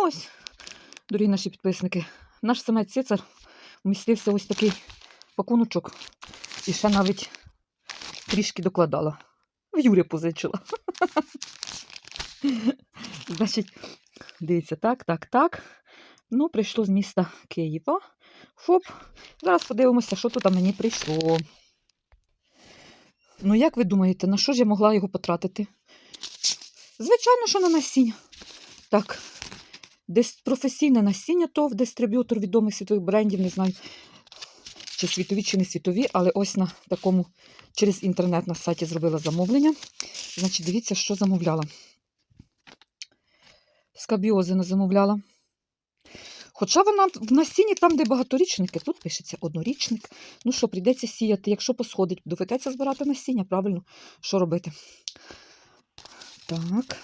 Ну ось, дорогі наші підписники, наш самець цицар вмістився ось такий пакуночок. І ще навіть трішки докладала. В Юрі позичила. Значить, дивіться, так, так, так. Ну, прийшло з міста Києва. Хоп. Зараз подивимося, що тут мені прийшло. Ну, як ви думаєте, на що ж я могла його потратити? Звичайно, що на насіння. Так, професійне насіння, то в дистриб'ютор відомих світових брендів, не знаю, чи світові, чи не світові, але ось на такому через інтернет на сайті зробила замовлення. Значить, дивіться, що замовляла. Скабіози не замовляла. Хоча вона в насінні там, де багаторічники, тут пишеться однорічник. Ну що, прийдеться сіяти, якщо посходить, доведеться збирати насіння, правильно, що робити? Так.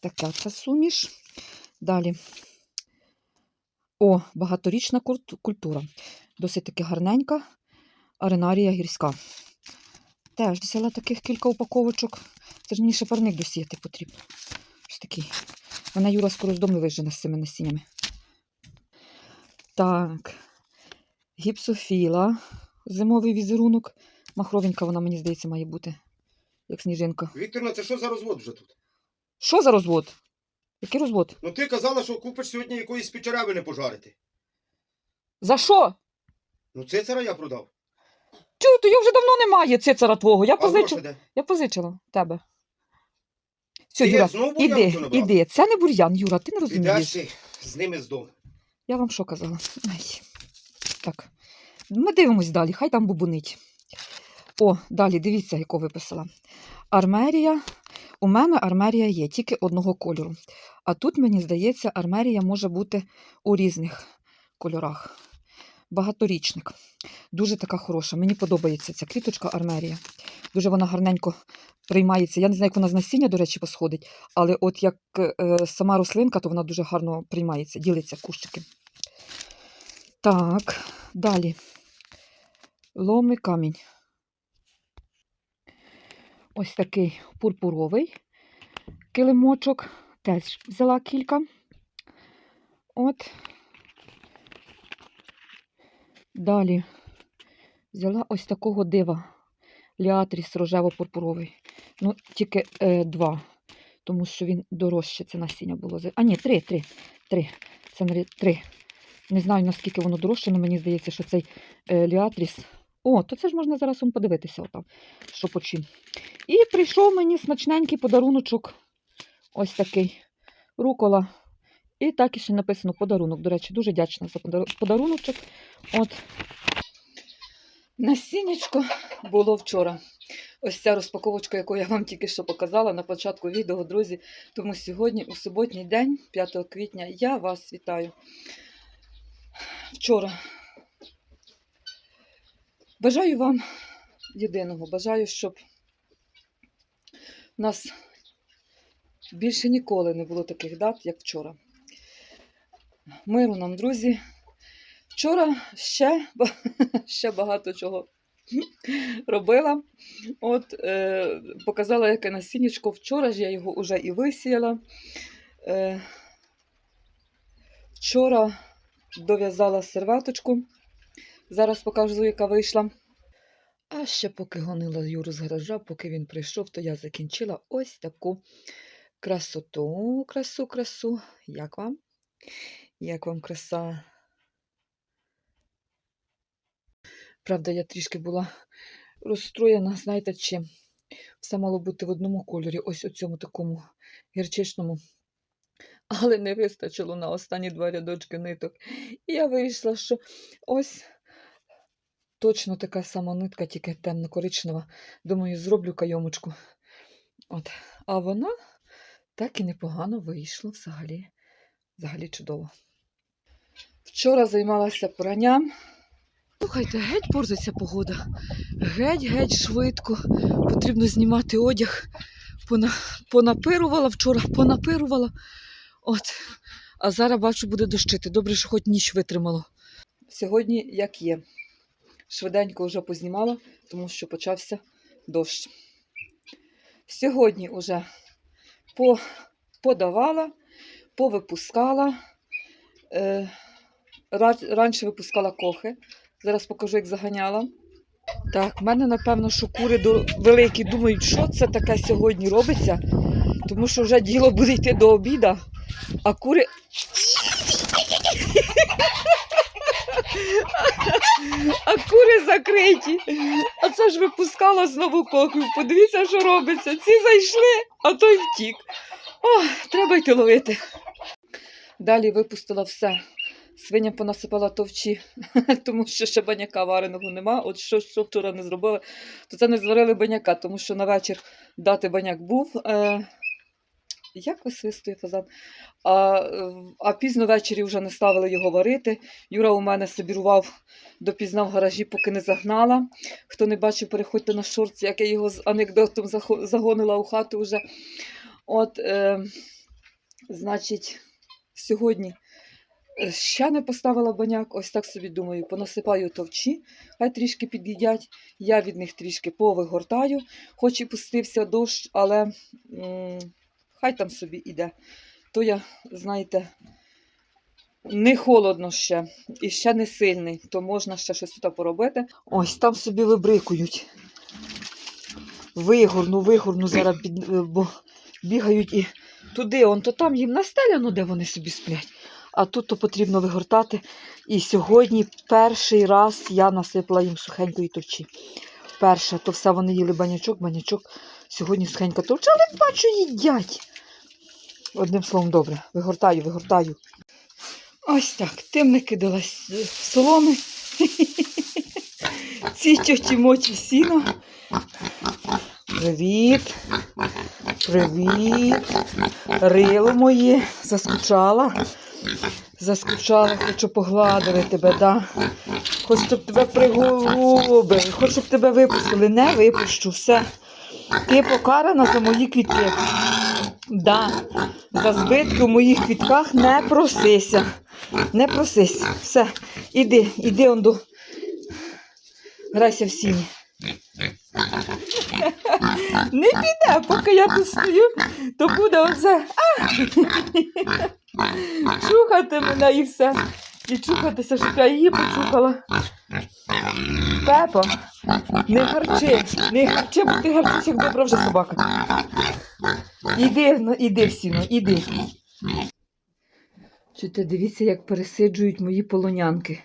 Така це суміш. Далі. О, багаторічна культура. Досить таки гарненька. Аренарія гірська. Теж взяла таких кілька упаковочок. Це ж мені ще парник досіяти потрібно. Ось такий. Мене Юра скоро з дому вижене з цими насіннями. Так. Гіпсофіла. Зимовий візерунок. Махровенька вона, мені здається, має бути. Як сніжинка. Вікторна, це що за розвод вже тут? Що за розвод? Який розвод? Ну ти казала, що купиш сьогодні якоїсь печеревини пожарити. За що? Ну цицера я продав. Чую, то його вже давно немає цицара твого. Я позичила. де? Я позичила тебе. Все, Ти Юра, знову іди, набрав? іди. Це не бур'ян, Юра, ти не Підеш розумієш. ти з ними з дому. Я вам що казала? Ай. Так. Ми дивимось далі, хай там бубунить. О, далі, дивіться, яку виписала. Армерія. У мене армерія є тільки одного кольору. А тут, мені здається, армерія може бути у різних кольорах. Багаторічник. Дуже така хороша. Мені подобається ця квіточка армерія. Дуже вона гарненько приймається. Я не знаю, як вона з насіння, до речі, посходить, але от як е, сама рослинка, то вона дуже гарно приймається, ділиться кущики. Так, далі. Ломий камінь. Ось такий пурпуровий килимочок. Теж взяла кілька. От. Далі взяла ось такого дива. Ліатріс рожево-пурпуровий. Ну, тільки е, два, тому що він дорожче це насіння було. А ні, три, три. Три. Це три. Не знаю, наскільки воно дорожче, але мені здається, що цей е, ліатріс. О, то це ж можна зараз вам подивитися, отам, що по чим. І прийшов мені смачненький подаруночок. Ось такий. Рукола. І так і ще написано подарунок. До речі, дуже вдячна за подар- подаруночок. От. Насіннячко було вчора. Ось ця розпаковочка, яку я вам тільки що показала на початку відео, друзі. Тому сьогодні, у суботній день, 5 квітня, я вас вітаю. Вчора. Бажаю вам єдиного. Бажаю, щоб у нас більше ніколи не було таких дат, як вчора. Миру нам, друзі. Вчора ще, ще багато чого робила. От, е, показала, яке насіннячко. Вчора ж я його вже і висіяла. Е, вчора дов'язала серветочку. Зараз покажу, яка вийшла. А ще поки гонила Юру з гаража, поки він прийшов, то я закінчила ось таку красоту, красу, красу. Як вам? Як вам краса? Правда, я трішки була розстроєна, знаєте, чим? Все мало бути в одному кольорі, ось у цьому такому гірчичному. Але не вистачило на останні два рядочки ниток. І я вийшла, що ось точно така сама нитка, тільки темно-коричнева. Думаю, зроблю кайомочку. От. А вона так і непогано вийшла взагалі. Взагалі чудово. Вчора займалася пранням. Слухайте, геть портиться погода. Геть-геть швидко. Потрібно знімати одяг. Пона... Понапирувала вчора, понапирувала. От. А зараз бачу, буде дощити. Добре, що хоч ніч витримало. Сьогодні як є. Швиденько вже познімала, тому що почався дощ. Сьогодні вже. Подавала, повипускала. Е, раніше випускала кохи. Зараз покажу, як заганяла. Так, в мене, напевно, що кури великі думають, що це таке сьогодні робиться, тому що вже діло буде йти до обіда, а кури. А кури закриті. А це ж випускала знову кохів. Подивіться, що робиться. Ці зайшли, а той втік. О, треба йти ловити. Далі випустила все. Свиня понасипала товчі, тому що ще баняка вареного нема. От що, що вчора не зробили, то це не зварили баняка, тому що на вечір дати баняк був. Е, як висвистує фазан? А, а пізно ввечері вже не ставили його варити. Юра у мене собірував допізна в гаражі, поки не загнала. Хто не бачив, переходьте на шорт, як я його з анекдотом загонила у хату вже. От, е, значить, сьогодні е, ще не поставила баняк, ось так собі думаю, понасипаю товчі, хай трішки під'їдять. Я від них трішки повигортаю, хоч і пустився дощ, але м, хай там собі іде. То я, знаєте, не холодно ще і ще не сильний, то можна ще щось тут поробити. Ось там собі вибрикують. Вигорну, вигорну зараз, під, е, бо бігають і туди, он то там їм настеляно, де вони собі сплять. А тут то потрібно вигортати. І сьогодні перший раз я насипала їм сухенької товчі. Перше, то все вони їли банячок, банячок. Сьогодні сухенька товча, але бачу, їдять. Одним словом, добре, вигортаю, вигортаю. Ось так, тим не кидалась е, соломи. Ці тьоті мочі сіно. Привіт. Привіт. Рило моє. Заскучала. Заскучала, хочу погладити тебе, да? Хочу, щоб тебе приголубили, хочу, щоб тебе випустили. Не випущу, все. Ти покарана за мої квітки. Да. За збитки в моїх квітках не просися. Не просись. Все, іди, іди он до. Грайся в сіні. Не піде, поки я тут стою, то буде оце. Чухати мене і все. І чухатися, щоб я її почухала. Пепо, не гарчи, не гарчи, бо ти гарчиш, як добра вже собака. Іди, ну, іди сіно, іди. Чуєте, дивіться, як пересиджують мої полонянки.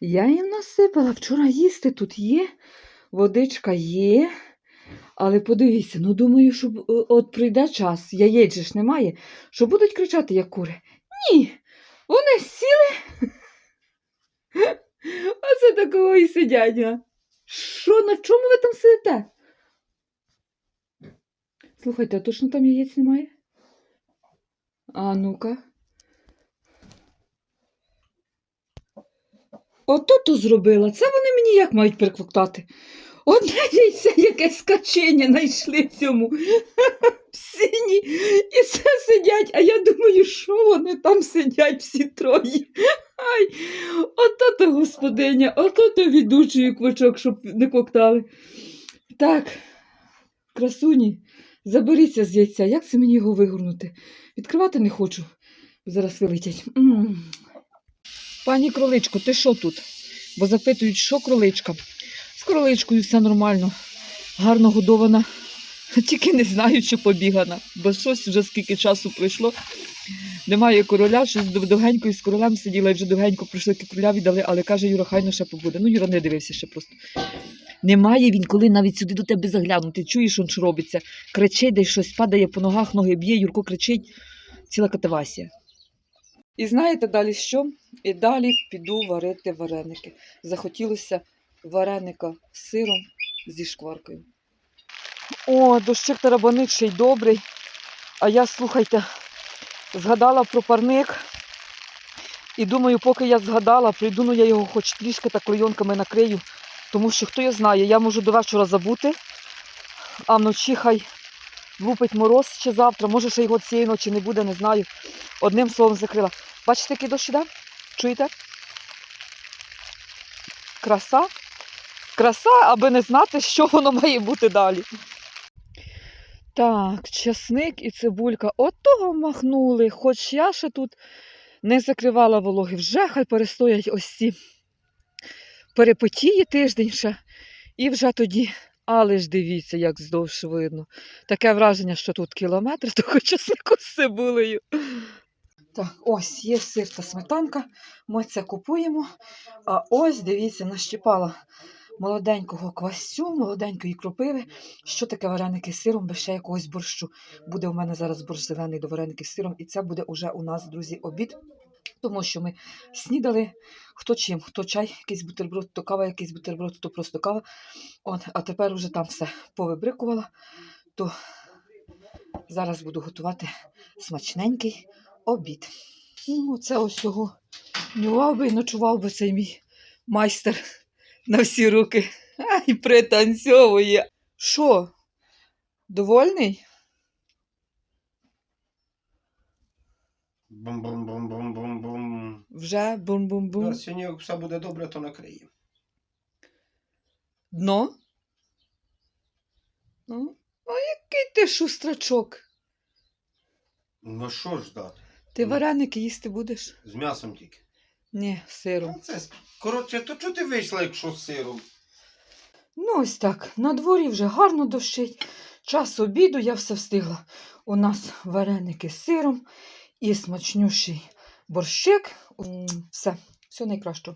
Я їм насипала. Вчора їсти тут є, водичка є. Але подивіться, ну думаю, що от прийде час, яєць ж немає, що будуть кричати, як кури. Ні, вони сіли. Оце такого і сидять. Що, на чому ви там сидите? Слухайте, а точно там яєць немає? А ну-ка. Ото то зробила. Це вони мені як мають переквоктати? Одне яйце якесь качення знайшли в цьому в сіні. І це сидять. А я думаю, що вони там сидять всі троє. Ай, ото то господиня, ото то відучує квачок, щоб не коктали. Так, красуні, заберіться з яйця. Як це мені його вигорнути? Відкривати не хочу. Зараз вилетять. М. Пані кроличко, ти що тут? Бо запитують, що кроличка. З кроличкою все нормально, гарно годована. Тільки не знаю, чи побігана, бо щось вже скільки часу пройшло. Немає короля, щось дов- довгенько із королем сиділа, і вже довгенько пройшло, які короля віддали, але каже, Юра, хай ну ще побуде. Ну, Юра не дивився ще просто. Немає він, коли навіть сюди до тебе заглянути. Чуєш, що робиться. Кричить, десь щось падає по ногах, ноги б'є, Юрко кричить, ціла катавасія. І знаєте далі що? І далі піду варити вареники. Захотілося вареника з сиром зі шкваркою. О, дощик тарабанить ще й добрий. А я, слухайте, згадала про парник. І думаю, поки я згадала, прийду, ну я його хоч трішки так клейонками накрию. Тому що хто я знає, я можу до вечора забути, а вночі хай лупить мороз чи завтра, може ще його цієї ночі не буде, не знаю. Одним словом закрила. Бачите, який дощ іде? Чуєте? Краса? Краса, аби не знати, що воно має бути далі. Так, часник і цибулька от того махнули, хоч я ще тут не закривала вологи. Вже хай перестоять ось ці перепотії тиждень ще. І вже тоді, але ж дивіться, як здовж видно. Таке враження, що тут кілометр того часнику з цибулею. Так, ось є сир та сметанка. Ми це купуємо. А ось, дивіться, нащипала молоденького квасцю, молоденької кропиви. Що таке вареники з сиром, без ще якогось борщу. Буде у мене зараз борщ зелений до вареників з сиром, і це буде уже у нас, друзі, обід. Тому що ми снідали хто чим, хто чай, якийсь бутерброд, то кава, якийсь бутерброд, то просто кава. От, а тепер вже там все повибрикувала, то зараз буду готувати смачненький обід. Ну, це ось його нював би і ночував би цей мій майстер на всі руки. Ай, пританцьовує. Що? Довольний? Бум-бум-бум-бум-бум-бум. Вже бум-бум-бум. Да, Сьогодні як все буде добре, то накриємо. Дно? Ну, а який ти шустрачок? Ну що ж дати? Ти Ну. вареники їсти будеш? З м'ясом тільки. Ні, сиром. Ну, Це, с- коротше, то чого ти вийшла, якщо з сиром? Ну, ось так. На дворі вже гарно дощить. Час обіду я все встигла. У нас вареники з сиром і смачнющий борщик. Все, все найкраще.